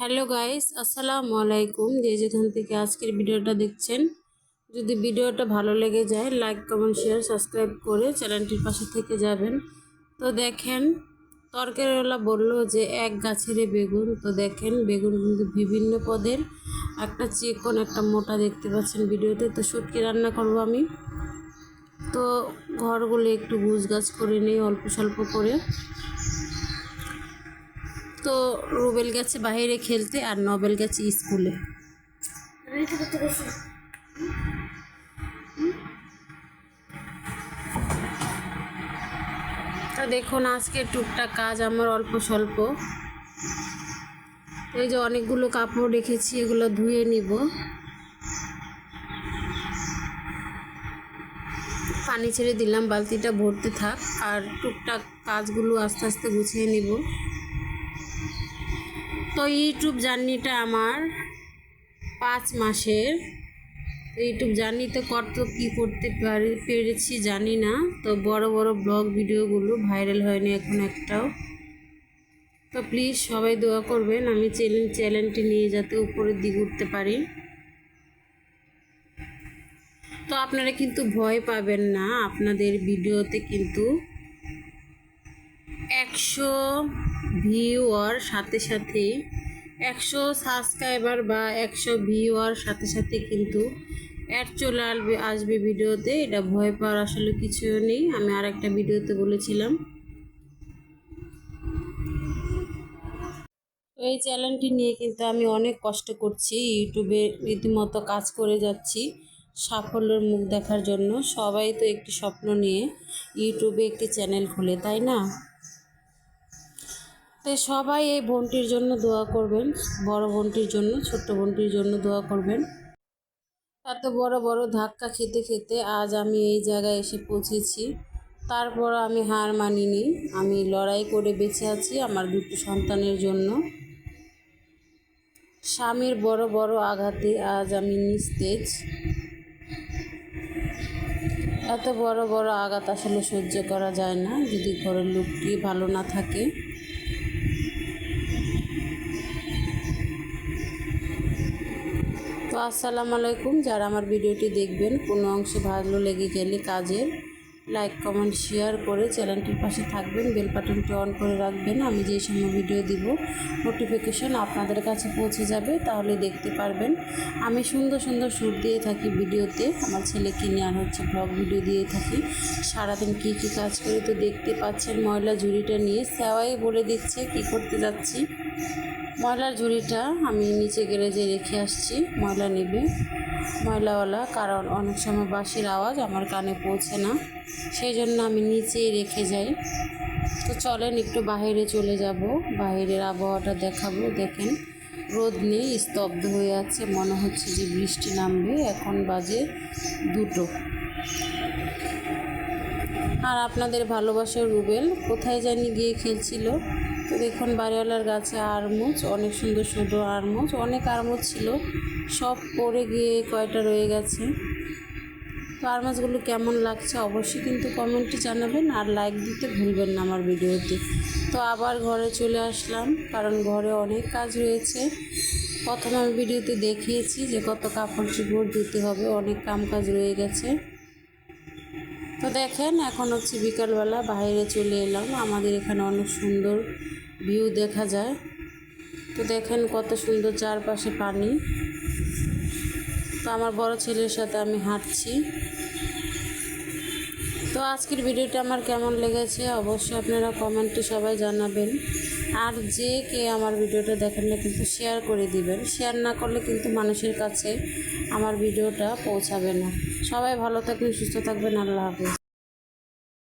Hello guys, আসসালামু আলাইকুম। যে যেখান থেকে আজকের ভিডিওটা দেখছেন, যদি ভিডিওটা ভালো লেগে যায়, লাইক, কমেন্ট, শেয়ার, সাবস্ক্রাইব করে চ্যানেলটির পাশে থেকে যাবেন। তো দেখেন, তরকারিওয়ালা বলল যে এক গাছের বেগুন। তো দেখেন, বেগুন কিন্তু বিভিন্ন পদের, একটা চিকন, একটা মোটা দেখতে পাচ্ছেন ভিডিওতে। তো শুটকি রান্না করব আমি। তো ঘরগুলো একটু গুছ গাছ করে নিই, অল্প স্বল্প করে। তো রুবেল গেছে বাইরে খেলতে আর নবেল গেছে স্কুলে। দেখুন, আজকে টুকটাক কাজ আমার অল্প স্বল্প। এই যে অনেকগুলো কাপড় রেখেছি, এগুলো ধুয়ে নিব। পানি ছেড়ে দিলাম, বালতিটা ভরতে থাক, আর টুকটাক কাজগুলো আস্তে আস্তে গুছিয়ে নিব। তো ইউটিউব জার্নিটা আমার পাঁচ মাসের। তো ইউটিউব জার্নিতে কত কী করতে পারি, পেরেছি জানি না। তো বড় বড় ব্লগ ভিডিওগুলো ভাইরাল হয়নি এখন একটাও। তো প্লিজ সবাই দোয়া করবেন, আমি চ্যানেল চ্যানেলটি নিয়ে যাতে উপরের দিকে উঠতে পারি। তো আপনারা কিন্তু ভয় পাবেন না, আপনাদের ভিডিওতে কিন্তু একশো ভিউয়ার সাথে সাথে, একশো সাবস্ক্রাইবার বা একশো ভিউয়ার সাথে সাথে কিন্তু অ্যাড চলে আসবে আসবে ভিডিওতে। এটা ভয় পাওয়ার আসলে কিছু নেই। আমি আর একটা ভিডিওতে বলেছিলাম। এই চ্যানেলটি নিয়ে কিন্তু আমি অনেক কষ্ট করছি। ইউটিউবে রীতিমতো কাজ করে যাচ্ছি সাফল্যের মুখ দেখার জন্য। সবাই তো একটি স্বপ্ন নিয়ে ইউটিউবে একটি চ্যানেল খুলে, তাই না? তো সবাই এই বোনটির জন্য দোয়া করবেন, বড় বোনটির জন্য, ছোট্ট বোনটির জন্য দোয়া করবেন। এত বড় বড় ধাক্কা খেতে খেতে আজ আমি এই জায়গায় এসে পৌঁছেছি। তারপর আমি হার মানিনি। আমি লড়াই করে বেঁচে আছি আমার দুটো সন্তানের জন্য। স্বামীর বড় বড় আঘাতে আজ আমি নিস্তেজ। এত বড় বড় আঘাত আসলে সহ্য করা যায় না। যদি ঘরের লোকটি ভালো না থাকে আসসালামু আলাইকুম। যারা আমার ভিডিওটি দেখবেন, কোনো অংশে ভালো লেগে গেলে কাজের লাইক, কমেন্ট, শেয়ার করে চ্যানেলটির পাশে থাকবেন, বেল বাটনটি অন করে রাখবেন। আমি যেই সময় ভিডিও দিব নোটিফিকেশন আপনাদের কাছে পৌঁছে যাবে, তাহলে দেখতে পারবেন। আমি সুন্দর সুন্দর শ্যুট দিয়ে থাকি ভিডিওতে। আমার ছেলেকে নিয়ে আর হচ্ছে ব্লগ ভিডিও দিয়ে থাকি। সারাদিন কী কী কাজ করি তো দেখতে পাচ্ছেন, ময়লা ঝুড়িটা নিয়ে। সেওয়াই বলে দিচ্ছে, কি করতে যাচ্ছি? ময়লার ঝুড়িটা আমি নিচে গ্যারেজে রেখে আসছি। ময়লা নেবে। ময়লাওয়ালা, কারণ অনেক সময় বাঁশির আওয়াজ আমার কানে পৌঁছে না। সেই জন্য আমি নিচেই রেখে যাই। তো চলেন, একটু বাইরে চলে যাব। বাইরের আবহাওয়াটা দেখাবো। দেখেন, রোদ নেই, স্তব্ধ হয়ে আছে। মনে হচ্ছে যে বৃষ্টি নামবে। এখন বাজে দুটো। আর আপনাদের ভালোবাসার রুবেল কোথায় জানি গিয়ে খেলছিল। তো দেখুন, বাড়িওয়ালার গাছে আরমুজ অনেক সুন্দর সুন্দর আরমুজ অনেক আরমুজ ছিল। সব পড়ে গিয়ে কয়টা রয়ে গেছে। তো আর মাছগুলো কেমন লাগছে অবশ্যই কিন্তু কমেন্টে জানাবেন আর লাইক দিতে ভুলবেন না আমার ভিডিওতে তো আবার ঘরে চলে আসলাম, কারণ ঘরে অনেক কাজ রয়েছে। প্রথমে আমি ভিডিওতে দেখিয়েছি যে কত কাপড় চোপড় ধুতে হবে, অনেক কাম কাজ রয়ে গেছে। তো দেখেন, এখন হচ্ছে বিকালবেলা বাইরে চলে এলাম। আমাদের এখানে অনেক সুন্দর ভিউ দেখা যায়। তো দেখেন কত সুন্দর চারপাশে পানি। তো আমার বড় ছেলের সাথে আমি হাঁটছি। তো আজকের ভিডিওটা আমার কেমন লেগেছে অবশ্যই আপনারা কমেন্টে সবাই জানাবেন। আর যে কে আমার ভিডিওটা দেখেন না কিন্তু শেয়ার করে দিবেন। শেয়ার না করলে কিন্তু মানুষের কাছে আমার ভিডিওটা পৌঁছাবে না। সবাই ভালো থাকবেন, সুস্থ থাকবেন, আল্লাহ হাফিজ।